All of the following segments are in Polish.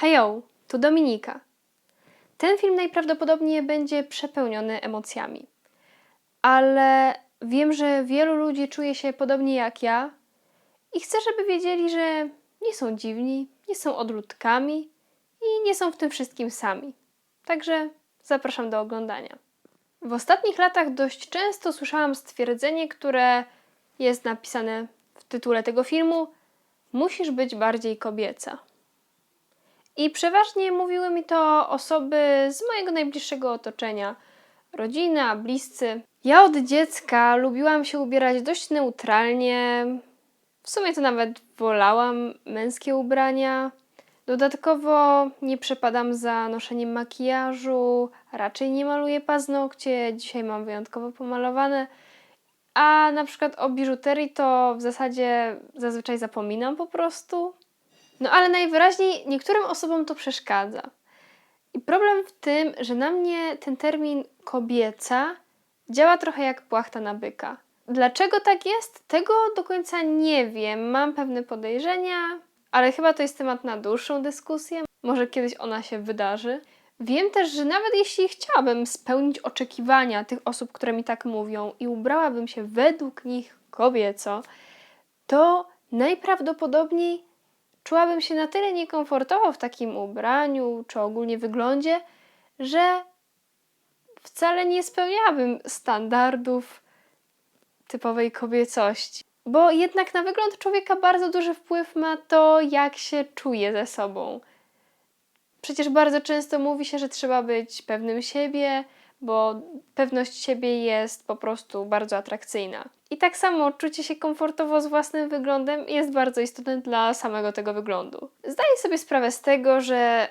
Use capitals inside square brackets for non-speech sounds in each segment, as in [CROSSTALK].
Hejo, tu Dominika. Ten film najprawdopodobniej będzie przepełniony emocjami, ale wiem, że wielu ludzi czuje się podobnie jak ja i chcę, żeby wiedzieli, że nie są dziwni, nie są odludkami i nie są w tym wszystkim sami. Także zapraszam do oglądania. W ostatnich latach dość często słyszałam stwierdzenie, które jest napisane w tytule tego filmu: Musisz być bardziej kobieca. I przeważnie mówiły mi to osoby z mojego najbliższego otoczenia rodzina, bliscy. Ja od dziecka lubiłam się ubierać dość neutralnie. W sumie to nawet wolałam męskie ubrania. Dodatkowo nie przepadam za noszeniem makijażu, raczej nie maluję paznokcie. Dzisiaj mam wyjątkowo pomalowane. A na przykład o biżuterii to w zasadzie zazwyczaj zapominam po prostu. No ale najwyraźniej niektórym osobom to przeszkadza. I problem w tym, że na mnie ten termin kobieca działa trochę jak płachta na byka. Dlaczego tak jest? Tego do końca nie wiem. Mam pewne podejrzenia, ale chyba to jest temat na dłuższą dyskusję. Może kiedyś ona się wydarzy. Wiem też, że nawet jeśli chciałabym spełnić oczekiwania tych osób, które mi tak mówią i ubrałabym się według nich kobieco, to najprawdopodobniej czułabym się na tyle niekomfortowo w takim ubraniu czy ogólnie wyglądzie, że wcale nie spełniałabym standardów typowej kobiecości. Bo jednak na wygląd człowieka bardzo duży wpływ ma to, jak się czuje ze sobą. Przecież bardzo często mówi się, że trzeba być pewnym siebie, bo pewność siebie jest po prostu bardzo atrakcyjna. I tak samo czucie się komfortowo z własnym wyglądem jest bardzo istotne dla samego tego wyglądu. Zdaję sobie sprawę z tego, że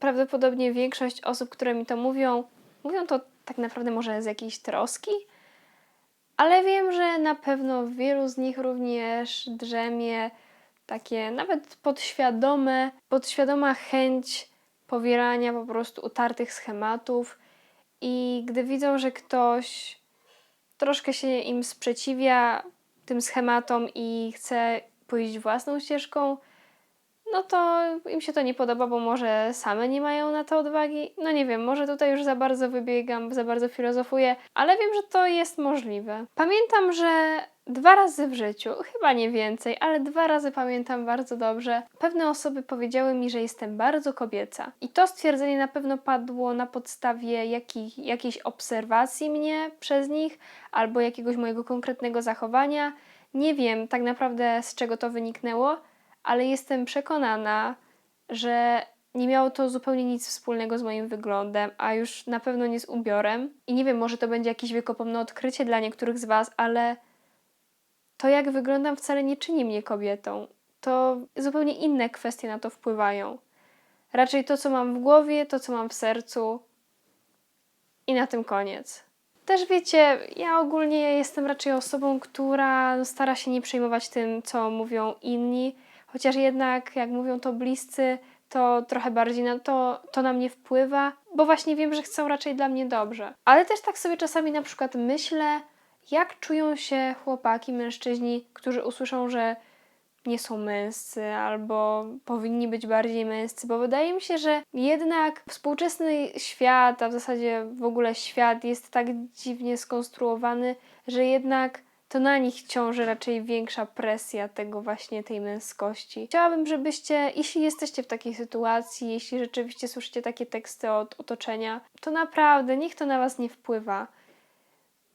prawdopodobnie większość osób, które mi to mówią, mówią to tak naprawdę może z jakiejś troski, ale wiem, że na pewno wielu z nich również drzemie takie nawet podświadome, podświadoma chęć powielania po prostu utartych schematów i gdy widzą, że ktoś troszkę się im sprzeciwia tym schematom i chce pójść własną ścieżką, no to im się to nie podoba, bo może same nie mają na to odwagi. No nie wiem, może tutaj już za bardzo wybiegam, za bardzo filozofuję, ale wiem, że to jest możliwe. Pamiętam, że dwa razy w życiu, chyba nie więcej, ale dwa razy pamiętam bardzo dobrze, pewne osoby powiedziały mi, że jestem bardzo kobieca. I to stwierdzenie na pewno padło na podstawie jakich, jakiejś obserwacji mnie przez nich albo jakiegoś mojego konkretnego zachowania. Nie wiem tak naprawdę z czego to wyniknęło ale jestem przekonana, że nie miało to zupełnie nic wspólnego z moim wyglądem, a już na pewno nie z ubiorem. I nie wiem, może to będzie jakieś wiekopomne odkrycie dla niektórych z Was, ale to, jak wyglądam, wcale nie czyni mnie kobietą. To zupełnie inne kwestie na to wpływają. Raczej to, co mam w głowie, to, co mam w sercu. I na tym koniec. Też wiecie, ja ogólnie jestem raczej osobą, która stara się nie przejmować tym, co mówią inni chociaż jednak, jak mówią to bliscy, to trochę bardziej na to, to na mnie wpływa, bo właśnie wiem, że chcą raczej dla mnie dobrze. Ale też tak sobie czasami na przykład myślę, jak czują się chłopaki, mężczyźni, którzy usłyszą, że nie są męscy albo powinni być bardziej męscy, bo wydaje mi się, że jednak współczesny świat, a w zasadzie w ogóle świat jest tak dziwnie skonstruowany, że jednak to na nich ciąży raczej większa presja tego właśnie tej męskości. Chciałabym, żebyście, jeśli jesteście w takiej sytuacji, jeśli rzeczywiście słyszycie takie teksty od otoczenia, to naprawdę niech to na was nie wpływa.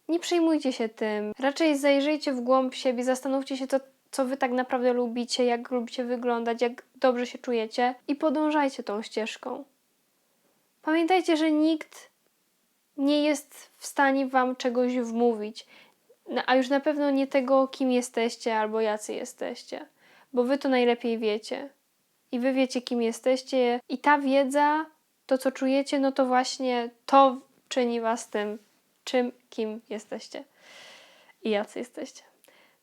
Nie przejmujcie się tym. Raczej zajrzyjcie w głąb siebie, zastanówcie się, co, co wy tak naprawdę lubicie, jak lubicie wyglądać, jak dobrze się czujecie i podążajcie tą ścieżką. Pamiętajcie, że nikt nie jest w stanie wam czegoś wmówić. No, a już na pewno nie tego, kim jesteście albo jacy jesteście, bo wy to najlepiej wiecie. I wy wiecie, kim jesteście, i ta wiedza, to co czujecie, no to właśnie to czyni was tym, czym, kim jesteście i jacy jesteście.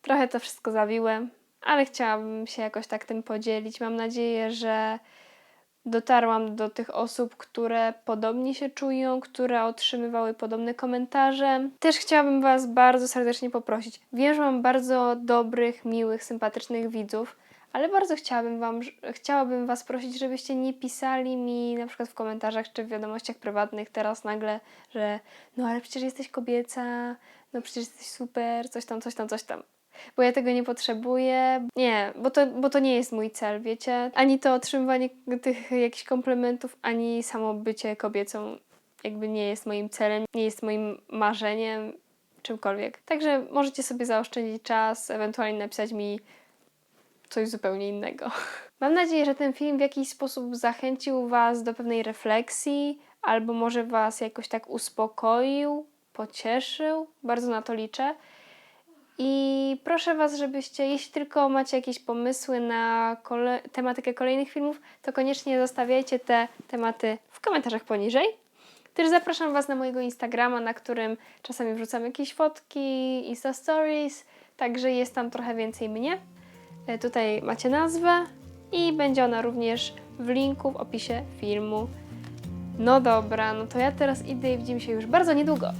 Trochę to wszystko zawiłem, ale chciałabym się jakoś tak tym podzielić. Mam nadzieję, że dotarłam do tych osób, które podobnie się czują, które otrzymywały podobne komentarze. Też chciałabym Was bardzo serdecznie poprosić. Wiem, że mam bardzo dobrych, miłych, sympatycznych widzów, ale bardzo chciałabym, wam, chciałabym Was prosić, żebyście nie pisali mi na przykład w komentarzach czy w wiadomościach prywatnych teraz nagle, że no ale przecież jesteś kobieca, no przecież jesteś super, coś tam, coś tam, coś tam. Bo ja tego nie potrzebuję. Nie, bo to, bo to nie jest mój cel, wiecie? Ani to otrzymywanie tych jakichś komplementów, ani samo bycie kobiecą jakby nie jest moim celem, nie jest moim marzeniem, czymkolwiek. Także możecie sobie zaoszczędzić czas, ewentualnie napisać mi coś zupełnie innego. [LAUGHS] Mam nadzieję, że ten film w jakiś sposób zachęcił Was do pewnej refleksji, albo może Was jakoś tak uspokoił, pocieszył. Bardzo na to liczę. I proszę Was, żebyście, jeśli tylko macie jakieś pomysły na kole- tematykę kolejnych filmów, to koniecznie zostawiajcie te tematy w komentarzach poniżej. Też zapraszam Was na mojego Instagrama, na którym czasami wrzucam jakieś fotki, Insta Stories, także jest tam trochę więcej mnie. E, Tutaj macie nazwę i będzie ona również w linku w opisie filmu. No dobra, no to ja teraz idę i widzimy się już bardzo niedługo.